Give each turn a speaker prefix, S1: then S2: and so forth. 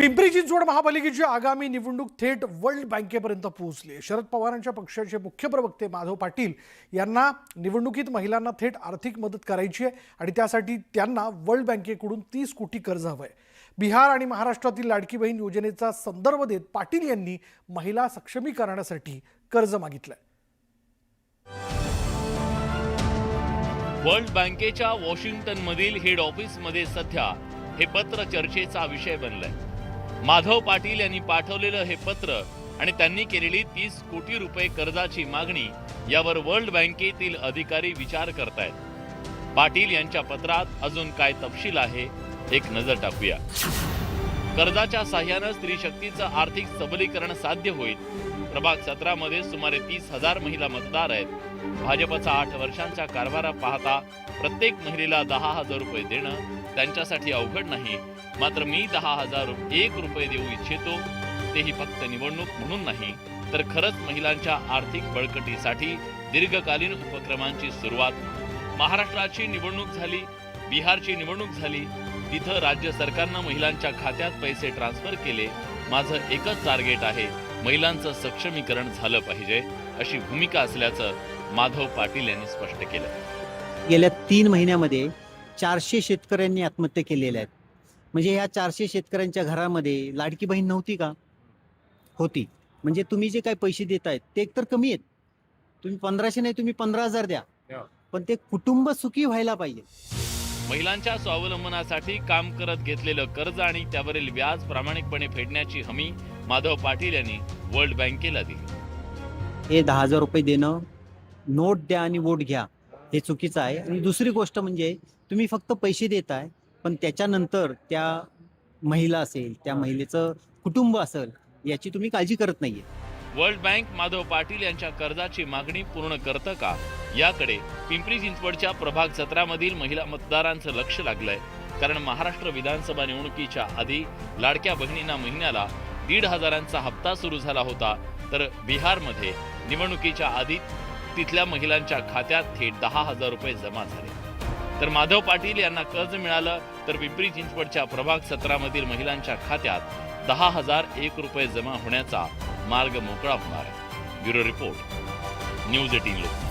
S1: पिंपरी चिंचवड महापालिकेची आगामी निवडणूक थेट वर्ल्ड बँकेपर्यंत पोहोचली. शरद पवारांच्या पक्षाचे मुख्य प्रवक्ते माधव पाटील यांना निवडणुकीत महिलांना थेट आर्थिक मदत करायची आहे आणि त्यासाठी त्यांना वर्ल्ड बँकेकडून तीस कोटी कर्ज हवं आहे बिहार आणि महाराष्ट्रातील लाडकी बहीण योजनेचा संदर्भ देत पाटील यांनी महिला सक्षमीकरणासाठी कर्ज मागितलं
S2: वर्ल्ड बँकेच्या वॉशिंग्टन मधील हेड ऑफिसमध्ये सध्या हे पत्र चर्चेचा विषय बनलंय. माधव पाटील यांनी पाठवलेलं हे पत्र आणि त्यांनी केलेली तीस कोटी रुपये कर्जाची मागणी यावर वर्ल्ड बँकेतील अधिकारी विचार करतायत. पाटील यांच्या पत्रात अजून काय तपशील आहे एक नजर टाकूया. कर्जाच्या साह्यानं स्त्री शक्तीचं आर्थिक सबलीकरण साध्य होईल प्रभाग सतरामध्ये सुमारे तीस हजार महिला मतदार आहेत. भाजपचा आठ वर्षांचा कारभार पाहता प्रत्येक महिलेला दहा हजार रुपये देणं त्यांच्यासाठी अवघड नाही. मात्र मी दहा हजार एक रुपये देऊ इच्छितो तेही फक्त निवडणूक म्हणून नाही. तर खरंच महिलांच्या आर्थिक बळकटीसाठी दीर्घकालीन उपक्रमांची सुरुवात महाराष्ट्राची निवडणूक झाली बिहारची निवडणूक झाली तिथं राज्य सरकारनं महिलांच्या खात्यात पैसे ट्रान्सफर केले माझं एकच टार्गेट आहे. महिलांचं सक्षमीकरण झालं पाहिजे अशी भूमिका असल्याचं माधव पाटील यांनी स्पष्ट केलं.
S3: गेल्या तीन महिन्यामध्ये चारशे शेतकऱ्यांनी आत्महत्या केलेल्या आहेत. म्हणजे ह्या चारशे शेतकऱ्यांच्या घरामध्ये लाडकी बहीण नव्हती का? होती. म्हणजे तुम्ही जे काही पैसे देत आहेत ते एकतर कमी आहेत. तुम्ही पंधराशे नाही तुम्ही पंधरा हजार द्या. पण ते कुटुंब सुखी व्हायला पाहिजे.
S2: महिलांच्या स्वावलंबनासाठी काम करत घेतलेलं कर्ज आणि त्यावरील व्याज प्रामाणिकपणे फेडण्याची हमी माधव पाटील यांनी वर्ल्ड बँकेला दिली.
S3: हे दहा हजार रुपये देणं नोट द्या आणि वोट घ्या हे चुकीचं आहे. आणि दुसरी गोष्ट म्हणजे तुम्ही फक्त पैसे देताय पण त्याच्यानंतर त्या महिला असेल त्या महिलेचं कुटुंब असेल याची तुम्ही काळजी करत नाहीये.
S2: वर्ल्ड बँक माधव पाटील यांच्या कर्जाची मागणी पूर्ण करतं का? याकडे पिंपरी चिंचवडच्या प्रभाग सतरामधील महिला मतदारांचं लक्ष लागलंय. कारण महाराष्ट्र विधानसभा निवडणुकीच्या आधी लाडक्या बहिणींना महिन्याला दीड हजारांचा हप्ता सुरू झाला होता तर बिहारमध्ये निवडणुकीच्या आधी तिथल्या महिलांच्या खात्यात थेट दहा हजार रुपये जमा झाले. तर माधव पाटील यांना कर्ज मिळालं तर पिंपरी चिंचवडच्या प्रभाग सत्रामधील महिलांच्या खात्यात दहा हजार एक रुपये जमा होण्याचा मार्ग मोकळा होणार आहे. ब्युरो रिपोर्ट न्यूज एटीन लोक